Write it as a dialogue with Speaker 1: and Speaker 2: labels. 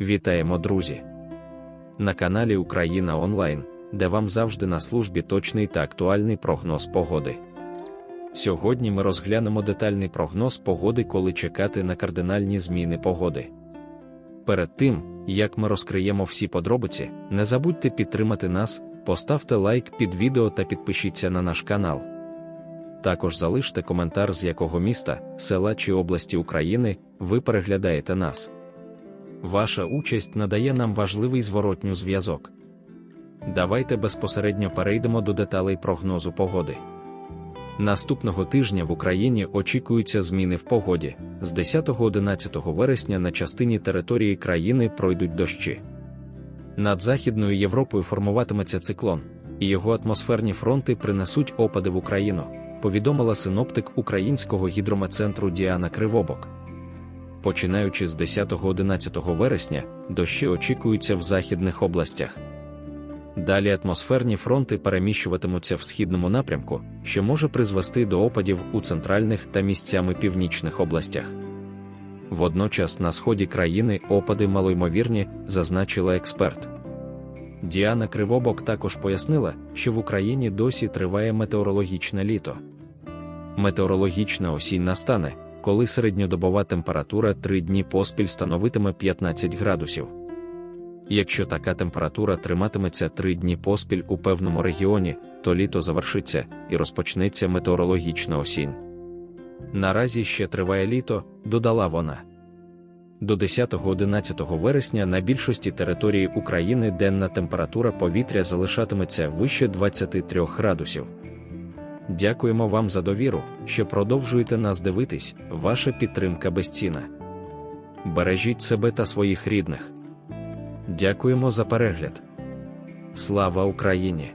Speaker 1: Вітаємо, друзі! На каналі Україна Онлайн, де вам завжди на службі точний та актуальний прогноз погоди. Сьогодні ми розглянемо детальний прогноз погоди, коли чекати на кардинальні зміни погоди. Перед тим, як ми розкриємо всі подробиці, не забудьте підтримати нас, поставте лайк під відео та підпишіться на наш канал. Також залиште коментар, з якого міста, села чи області України ви переглядаєте нас. Ваша участь надає нам важливий зворотню зв'язок. Давайте безпосередньо перейдемо до деталей прогнозу погоди. Наступного тижня в Україні очікуються зміни в погоді. З 10-11 вересня на частині території країни пройдуть дощі. Над Західною Європою формуватиметься циклон, і його атмосферні фронти принесуть опади в Україну, повідомила синоптик українського гідрометцентру Діана Кривобок. Починаючи з 10-11 вересня, дощі очікуються в західних областях. Далі атмосферні фронти переміщуватимуться в східному напрямку, що може призвести до опадів у центральних та місцями північних областях. Водночас на сході країни опади малоймовірні, зазначила експерт. Діана Кривобок також пояснила, що в Україні досі триває метеорологічне літо. Метеорологічна осінь настане, коли середньодобова температура 3 дні поспіль становитиме 15 градусів. Якщо така температура триматиметься 3 дні поспіль у певному регіоні, то літо завершиться і розпочнеться метеорологічна осінь. Наразі ще триває літо, додала вона. До 10-11 вересня на більшості території України денна температура повітря залишатиметься вище 23 градусів. Дякуємо вам за довіру, що продовжуєте нас дивитись, ваша підтримка безцінна. Бережіть себе та своїх рідних. Дякуємо за перегляд. Слава Україні!